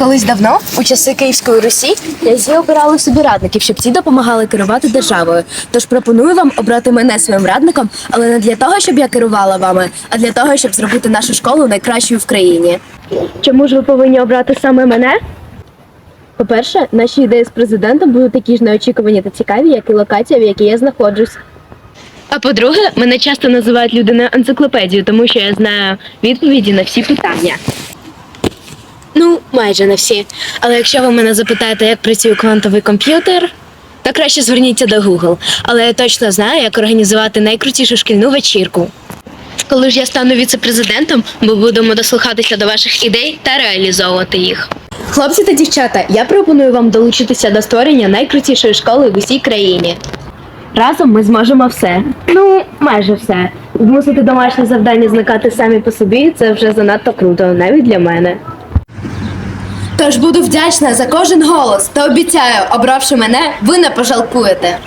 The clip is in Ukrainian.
Колись давно, у часи Київської Русі, князі обирали собі радників, щоб ті допомагали керувати державою. Тож пропоную вам обрати мене своїм радником, але не для того, щоб я керувала вами, а для того, щоб зробити нашу школу найкращою в країні. Чому ж ви повинні обрати саме мене? По-перше, наші ідеї з президентом будуть такі ж неочікувані та цікаві, як і локація, в якій я знаходжусь. А по-друге, мене часто називають людиною енциклопедією, тому що я знаю відповіді на всі питання. Майже на всі. Але якщо ви мене запитаєте, як працює квантовий комп'ютер, то краще зверніться до Google. Але я точно знаю, як організувати найкрутішу шкільну вечірку. Коли ж я стану віце-президентом, ми будемо дослухатися до ваших ідей та реалізовувати їх. Хлопці та дівчата, я пропоную вам долучитися до створення найкрутішої школи в усій країні. Разом ми зможемо все. Ну, майже все. Змусити домашні завдання зникати самі по собі це вже занадто круто, навіть для мене. Тож буду вдячна за кожен голос та обіцяю, обравши мене, ви не пожалкуєте.